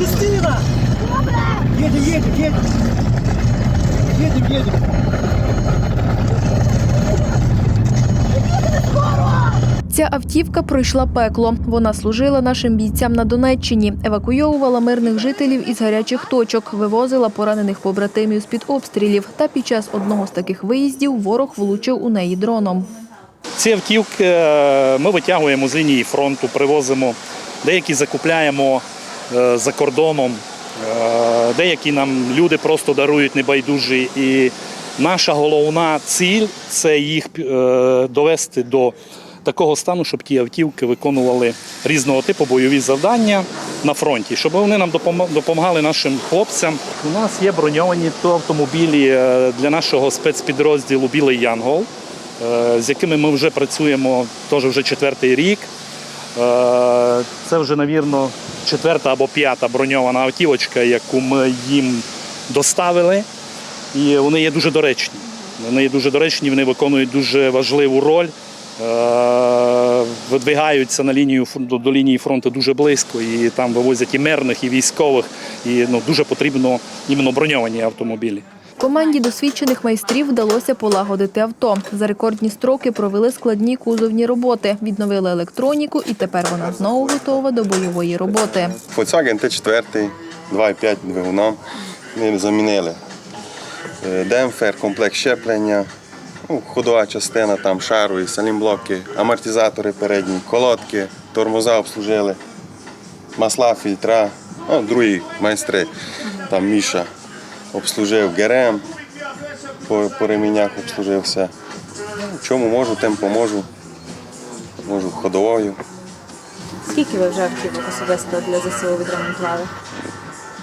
Едем, едем, едем. Едем, едем. Ця автівка пройшла пекло. Вона служила нашим бійцям на Донеччині, евакуйовувала мирних жителів із гарячих точок, вивозила поранених побратимів з-під обстрілів. Та під час одного з таких виїздів ворог влучив у неї дроном. Ці автівки е, ми витягуємо з лінії фронту, привозимо, деякі закупляємо за кордоном, е, деякі нам люди просто дарують небайдужі. І наша головна ціль це їх е, довести до такого стану, щоб ті автівки виконували різного типу бойові завдання на фронті, щоб вони нам допомагали нашим хлопцям. У нас є броньовані то автомобілі е, для нашого спецпідрозділу Білий Янгол е, з якими ми вже працюємо теж вже четвертий рік. Е, Це вже, навірно, четверта або п'ята броньована автівочка, яку ми їм доставили. І вони є дуже доречні. Вони є дуже доречні, вони виконують дуже важливу роль. Е, Видвигаються на лінію до, лінії фронту дуже близько, і там вивозять і мирних, і військових. І ну, дуже потрібно іменно броньовані автомобілі. Команді досвідчених майстрів вдалося полагодити авто. За рекордні строки провели складні кузовні роботи, відновили електроніку, і тепер вона знову готова до бойової роботи. Volkswagen Т4, 2,5 двигуном. Ми замінили е, демпфер, комплект щеплення, ну, ходова частина, там шару і салімблоки, амортизатори передні, колодки, тормоза обслужили, масла, фільтра. Ну, другі майстри, там Міша обслужив ГРМ, по, по ремінях обслужив все. Ну, в чому можу, тим поможу. Можу ходовою. Скільки ви вже автівок особисто для ЗСУ відремонтували?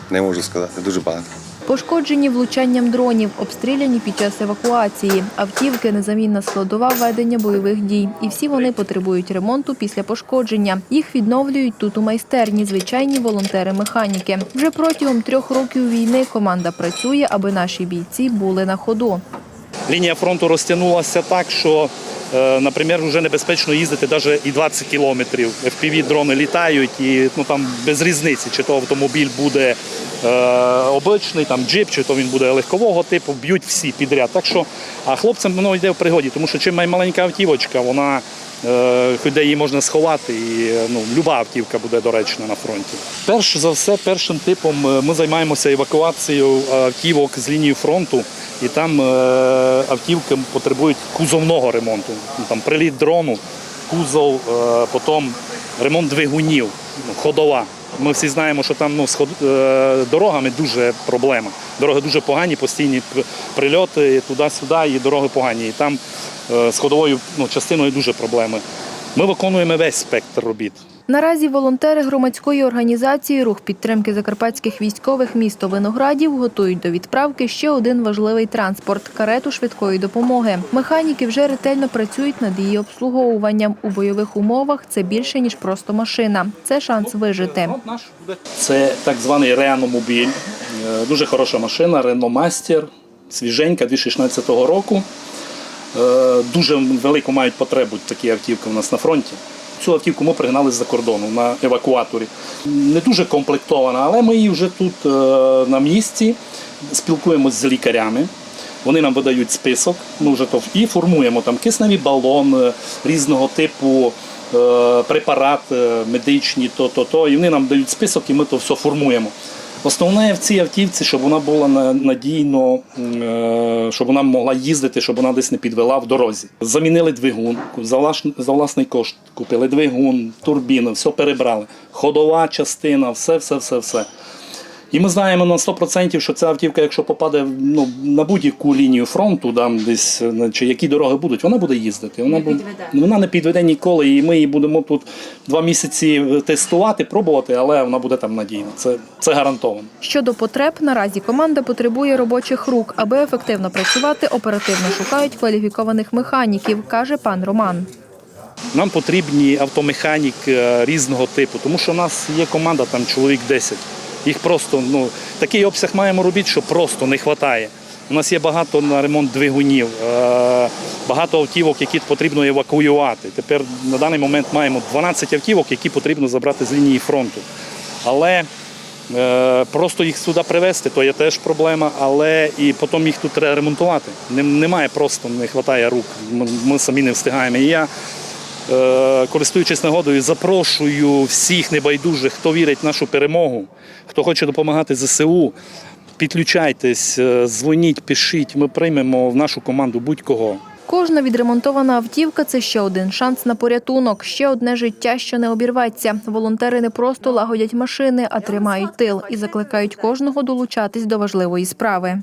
Не можу сказати, дуже багато. Пошкоджені влучанням дронів, обстріляні під час евакуації. Автівки незамінна складова ведення бойових дій. І всі вони потребують ремонту після пошкодження. Їх відновлюють тут у майстерні звичайні волонтери-механіки. Вже протягом трьох років війни команда працює, аби наші бійці були на ходу. Лінія фронту розтягнулася так, що, е, наприклад, вже небезпечно їздити навіть і 20 кілометрів. FPV-дрони літають, і ну, там без різниці, чи то автомобіль буде е, обичний, там джип, чи то він буде легкового типу, б'ють всі підряд. Так що, а хлопцям воно йде в пригоді, тому що чим маленька автівочка, вона де її можна сховати, і ну, люба автівка буде доречна на фронті. Перш за все, першим типом е, ми займаємося евакуацією автівок з лінії фронту, і там е, автівки потребують кузовного ремонту. Ну, Там приліт дрону, кузов, е, потім ремонт двигунів, ну, ходова. Ми всі знаємо, що там ну, з е, дорогами дуже проблема. Дороги дуже погані, постійні прильоти туди-сюди, і дороги погані. І там е, з ходовою ну, частиною дуже проблеми. Ми виконуємо весь спектр робіт. Наразі волонтери громадської організації Рух підтримки закарпатських військових місто Виноградів готують до відправки ще один важливий транспорт карету швидкої допомоги. Механіки вже ретельно працюють над її обслуговуванням. У бойових умовах це більше ніж просто машина. Це шанс вижити. Це так званий реаномобіль. Е, Дуже хороша машина, Master, свіженька 2016 року. Е, Дуже велику мають потребу такі автівки у нас на фронті. Цю автівку ми пригнали з-за кордону на евакуаторі. Не дуже комплектована, але ми її вже тут е, на місці спілкуємося з лікарями. Вони нам видають список, ми вже то і формуємо там кисневі балони різного типу, е, препарат е, медичні, то, то, то. І вони нам дають список, і ми то все формуємо. Основне в цій автівці, щоб вона була на- надійно, е, щоб вона могла їздити, щоб вона десь не підвела в дорозі. Замінили двигун, за власний кошт купили двигун, турбіну, все перебрали. Ходова частина, все, все, все, все. І ми знаємо на 100%, що ця автівка, якщо попаде ну, на будь-яку лінію фронту, там десь е, чи які дороги будуть, вона буде їздити. Вона, буде, вона не підведе ніколи, і ми її будемо тут два місяці тестувати, пробувати, але вона буде там надійна. Це, це гарантовано. Щодо потреб, наразі команда потребує робочих рук. Аби ефективно працювати, оперативно шукають кваліфікованих механіків, каже пан Роман. Нам потрібні автомеханік е, різного типу, тому що у нас є команда там чоловік 10. Їх просто ну такий обсяг маємо робити, що просто не вистачає. У нас є багато на ремонт двигунів, е, багато автівок, які потрібно евакуювати. Тепер на даний момент маємо 12 автівок, які потрібно забрати з лінії фронту. Але Е, Просто їх сюди привезти, то є теж проблема, але і потім їх тут треба ремонтувати. Немає просто, не вистачає рук. Ми- самі не встигаємо. І я, користуючись нагодою, запрошую всіх небайдужих, хто вірить в нашу перемогу, хто хоче допомагати ЗСУ. Підключайтесь, е, дзвоніть, пишіть. Ми приймемо в нашу команду будь-кого. Кожна відремонтована автівка це ще один шанс на порятунок, ще одне життя, що не обірветься. Волонтери не просто лагодять машини, а тримають тил і закликають кожного долучатись до важливої справи.